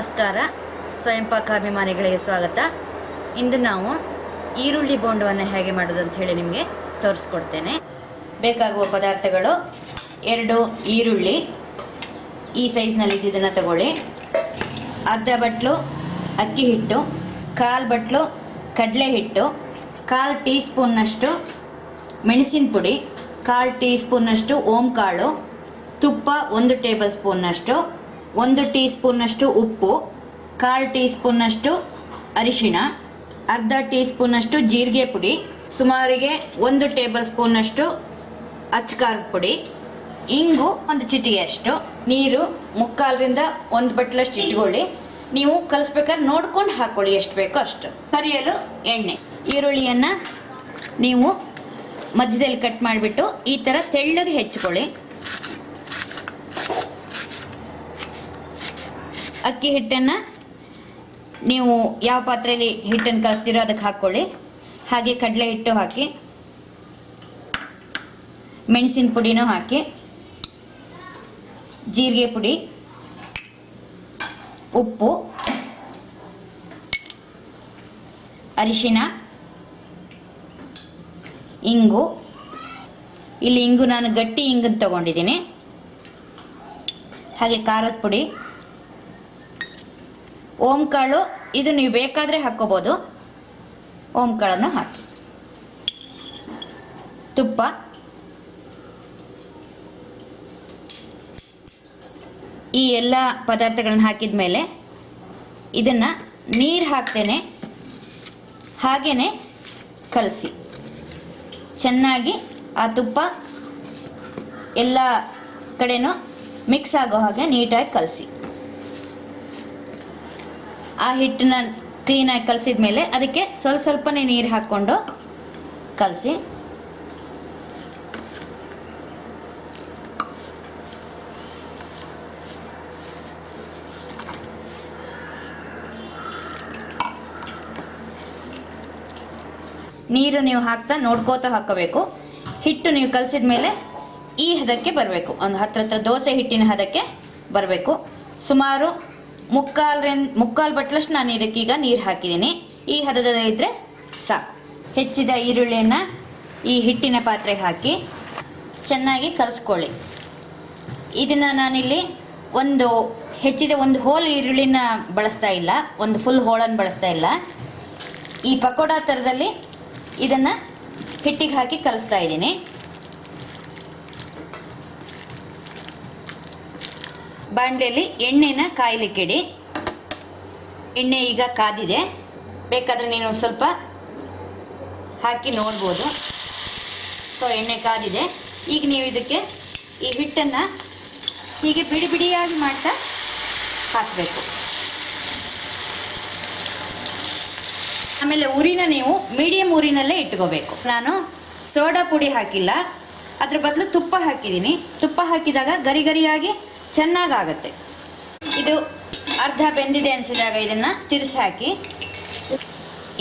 ನಮಸ್ಕಾರ. ಸ್ವಯಂ ಪಾಕಾಭಿಮಾನಿಗಳಿಗೆ ಸ್ವಾಗತ. ಇಂದು ನಾವು ಈರುಳ್ಳಿ ಬೋಂಡವನ್ನು ಹೇಗೆ ಮಾಡೋದು ಅಂತ ಹೇಳಿ ನಿಮಗೆ ತೋರಿಸ್ಕೊಡ್ತೇನೆ. ಬೇಕಾಗುವ ಪದಾರ್ಥಗಳು ಎರಡು ಈರುಳ್ಳಿ. ಈ ಸೈಜ್ನಲ್ಲಿ ಇದ್ದಿದ್ದನ್ನು ತಗೊಳ್ಳಿ. ಅರ್ಧ ಬಟ್ಲು ಅಕ್ಕಿ ಹಿಟ್ಟು, ಕಾಲು ಬಟ್ಲು ಕಡಲೆ ಹಿಟ್ಟು, ಕಾಲು ಟೀ ಸ್ಪೂನ್ನಷ್ಟು ಮೆಣಸಿನ ಪುಡಿ, ಕಾಲು ಟೀ ಸ್ಪೂನ್ನಷ್ಟು ಓಂ ಕಾಳು ತುಪ್ಪ ಒಂದು ಟೇಬಲ್ ಸ್ಪೂನ್ನಷ್ಟು ಒಂದು ಟೀ ಸ್ಪೂನ್ನಷ್ಟು ಉಪ್ಪು, ಕಾಲು ಟೀ ಸ್ಪೂನ್ನಷ್ಟು ಅರಿಶಿಣ, ಅರ್ಧ ಟೀ ಸ್ಪೂನ್ನಷ್ಟು ಜೀರಿಗೆ ಪುಡಿ, ಸುಮಾರಿಗೆ ಒಂದು ಟೇಬಲ್ ಸ್ಪೂನ್ನಷ್ಟು ಅಚ್ಕಾರದ ಪುಡಿ, ಇಂಗು ಒಂದು ಚಿಟಿಗೆಯಷ್ಟು ನೀರು ಮುಕ್ಕಾಲರಿಂದ ಒಂದು ಬಟ್ಲಷ್ಟು ಇಟ್ಕೊಳ್ಳಿ. ನೀವು ಕಲಿಸ್ಬೇಕಾದ್ರೆ ನೋಡ್ಕೊಂಡು ಹಾಕೊಳ್ಳಿ ಎಷ್ಟು ಬೇಕೋ ಅಷ್ಟು. ಕರಿಯಲು ಎಣ್ಣೆ. ಈರುಳ್ಳಿಯನ್ನು ನೀವು ಮಧ್ಯದಲ್ಲಿ ಕಟ್ ಮಾಡಿಬಿಟ್ಟು ಈ ಥರ ತೆಳ್ಳಗೆ ಹೆಚ್ಚಿಕೊಳ್ಳಿ ಅಕ್ಕಿ ಹಿಟ್ಟನ್ನು ನೀವು ಯಾವ ಪಾತ್ರೆಯಲ್ಲಿ ಹಿಟ್ಟನ್ನು ಕಲಿಸ್ತೀರೋ ಅದಕ್ಕೆ ಹಾಕ್ಕೊಳ್ಳಿ. ಹಾಗೆ ಕಡಲೆ ಹಿಟ್ಟು ಹಾಕಿ, ಮೆಣಸಿನ ಪುಡಿನೂ ಹಾಕಿ, ಜೀರಿಗೆ ಪುಡಿ, ಉಪ್ಪು, ಅರಿಶಿನ, ಇಂಗು. ಇಲ್ಲಿ ಇಂಗು ನಾನು ಗಟ್ಟಿ ಇಂಗನ್ನು ತಗೊಂಡಿದ್ದೀನಿ. ಹಾಗೆ ಖಾರದ ಪುಡಿ. ಓಂ ಕಾಳು, ಇದು ನೀವು ಬೇಕಾದರೆ ಹಾಕ್ಕೋಬೋದು. ಓಂ ಕಾಳನ್ನು ಹಾಕಿ. ತುಪ್ಪ. ಈ ಎಲ್ಲ ಪದಾರ್ಥಗಳನ್ನ ಹಾಕಿದ ಮೇಲೆ ಇದನ್ನು ನೀರು ಹಾಕ್ತೇನೆ. ಹಾಗೇನೆ ಕಲಸಿ. ಚೆನ್ನಾಗಿ ಆ ತುಪ್ಪ ಎಲ್ಲ ಕಡೆನೂ ಮಿಕ್ಸ್ ಆಗೋ ಹಾಗೆ ನೀಟಾಗಿ ಕಲಸಿ. ಆ ಹಿಟ್ಟನ್ನ ಕ್ಲೀನಾಗಿ ಕಲಸಿದ ಮೇಲೆ ಅದಕ್ಕೆ ಸ್ವಲ್ಪ ಸ್ವಲ್ಪನೇ ನೀರು ಹಾಕ್ಕೊಂಡು ಕಲಸಿ. ನೀರು ನೀವು ಹಾಕ್ತಾ ನೋಡ್ಕೋತಾ ಹಾಕೋಬೇಕು. ಹಿಟ್ಟು ನೀವು ಕಲಸಿದ ಮೇಲೆ ಈ ಹದಕ್ಕೆ ಬರಬೇಕು. ಒಂದು ಹತ್ರ ಹತ್ರ ದೋಸೆ ಹಿಟ್ಟಿನ ಹದಕ್ಕೆ ಬರಬೇಕು. ಸುಮಾರು ಮುಕ್ಕಾಲ್ರಿಂದ ಮುಕ್ಕಾಲು ಬಟ್ಲಷ್ಟು ನಾನು ಇದಕ್ಕೀಗ ನೀರು ಹಾಕಿದ್ದೀನಿ ಈ ಹದದ ಇದ್ದರೆ ಸಾಕು ಹೆಚ್ಚಿದ ಈರುಳ್ಳಿಯನ್ನು ಈ ಹಿಟ್ಟಿನ ಪಾತ್ರೆಗೆ ಹಾಕಿ ಚೆನ್ನಾಗಿ ಕಲಸ್ಕೊಳ್ಳಿ. ಇದನ್ನು ನಾನಿಲ್ಲಿ ಒಂದು ಹೆಚ್ಚಿದ ಒಂದು ಹೋಲ್ ಈರುಳ್ಳಿನ ಬಳಸ್ತಾ ಇಲ್ಲ, ಒಂದು ಫುಲ್ ಹೋಳನ್ನು ಬಳಸ್ತಾ ಇಲ್ಲ. ಈ ಪಕೋಡ ಥರದಲ್ಲಿ ಇದನ್ನು ಹಿಟ್ಟಿಗೆ ಹಾಕಿ ಕಲಿಸ್ತಾ ಇದ್ದೀನಿ ಬಾಣಲೆಯಲ್ಲಿ ಎಣ್ಣೆನ ಕಾಯ್ಲಿಕ್ಕಿಡಿ. ಎಣ್ಣೆ ಈಗ ಕಾದಿದೆ. ಬೇಕಾದರೆ ನೀನು ಸ್ವಲ್ಪ ಹಾಕಿ ನೋಡ್ಬೋದು. ಸೊ, ಎಣ್ಣೆ ಕಾದಿದೆ. ಈಗ ನೀವು ಇದಕ್ಕೆ ಈ ಹಿಟ್ಟನ್ನು ಹೀಗೆ ಬಿಡಿ ಬಿಡಿಯಾಗಿ ಮಾಡ್ತಾ ಹಾಕಬೇಕು. ಆಮೇಲೆ ಉರಿನ ನೀವು ಮೀಡಿಯಂ ಉರಿನಲ್ಲೇ ಇಟ್ಕೋಬೇಕು. ನಾನು ಸೋಡಾ ಪುಡಿ ಹಾಕಿಲ್ಲ. ಅದ್ರ ಬದಲು ತುಪ್ಪ ಹಾಕಿದ್ದೀನಿ. ತುಪ್ಪ ಹಾಕಿದಾಗ ಗರಿ ಗರಿಯಾಗಿ ಚೆನ್ನಾಗಾಗುತ್ತೆ. ಇದು ಅರ್ಧ ಬೆಂದಿದೆ ಅನಿಸಿದಾಗ ಇದನ್ನು ತಿರ್ಸಿ ಹಾಕಿ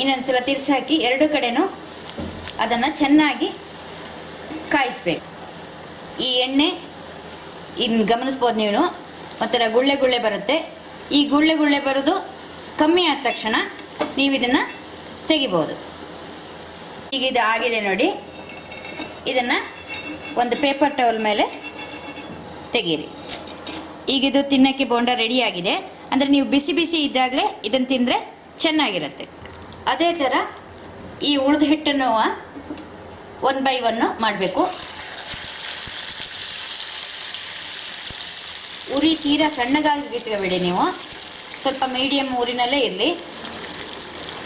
ಇನ್ನೊಂದ್ಸಲ ತಿರ್ಸಿ ಹಾಕಿ ಎರಡು ಕಡೆನೂ ಅದನ್ನು ಚೆನ್ನಾಗಿ ಕಾಯಿಸ್ಬೇಕು. ಈ ಎಣ್ಣೆ ಇನ್ನು ಗಮನಿಸ್ಬೋದು ನೀವು, ಒಂಥರ ಗುಳ್ಳೆ ಗುಳ್ಳೆ ಬರುತ್ತೆ. ಈ ಗುಳ್ಳೆ ಗುಳ್ಳೆ ಬರೋದು ಕಮ್ಮಿ ಆದ ತಕ್ಷಣ ನೀವು ಇದನ್ನ ತೆಗಿಬೋದು. ಈಗ ಇದು ಆಗಿದೆ ನೋಡಿ. ಇದನ್ನು ಒಂದು ಪೇಪರ್ ಟವಲ್ ಮೇಲೆ ತೆಗೀರಿ. ಈಗ ಇದು ತಿನ್ನೋಕ್ಕೆ ಬೋಂಡ ಆಗಿದೆ ಅಂದರೆ ನೀವು ಬಿಸಿ ಬಿಸಿ ಇದ್ದಾಗಲೇ ಇದನ್ನು ತಿಂದರೆ ಚೆನ್ನಾಗಿರುತ್ತೆ. ಅದೇ ಥರ ಈ ಉಳಿದ ಹಿಟ್ಟನ್ನು ಒನ್ ಬೈ ಒನ್ನು ಮಾಡಬೇಕು. ಉರಿ ತೀರಾ ಸಣ್ಣಗಾಗಿ ಇಟ್ಕೋಬೇಡಿ ನೀವು. ಸ್ವಲ್ಪ ಮೀಡಿಯಮ್ ಊರಿನಲ್ಲೇ ಇರಲಿ.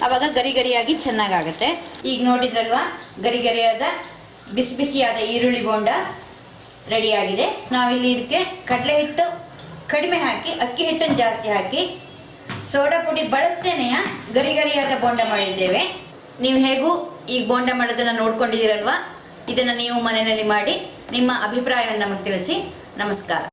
ಆವಾಗ ಗರಿ ಗರಿಯಾಗಿ ಚೆನ್ನಾಗಾಗುತ್ತೆ. ಈಗ ನೋಡಿದ್ರಲ್ವಾ, ಗರಿ ಗರಿಯಾದ, ಬಿಸಿ ಬಿಸಿಯಾದ ಈರುಳ್ಳಿ ಬೋಂಡ ರೆಡಿಯಾಗಿದೆ. ನಾವಿಲ್ಲಿ ಇದಕ್ಕೆ ಕಡಲೆ ಹಿಟ್ಟು ಕಡಿಮೆ ಹಾಕಿ, ಅಕ್ಕಿ ಹಿಟ್ಟನ್ನು ಜಾಸ್ತಿ ಹಾಕಿ, ಸೋಡಾ ಪುಡಿ ಬಳಸ್ತೇನೆ ಗರಿ ಗರಿಯಾದ ಬೋಂಡ ಮಾಡಿದ್ದೇವೆ. ನೀವು ಹೇಗೂ ಈ ಬೋಂಡ ಮಾಡೋದನ್ನ ನೋಡ್ಕೊಂಡಿದ್ದೀರಲ್ವಾ? ಇದನ್ನ ನೀವು ಮನೆಯಲ್ಲಿ ಮಾಡಿ ನಿಮ್ಮ ಅಭಿಪ್ರಾಯವನ್ನು ನಮಗೆ ತಿಳಿಸಿ. ನಮಸ್ಕಾರ.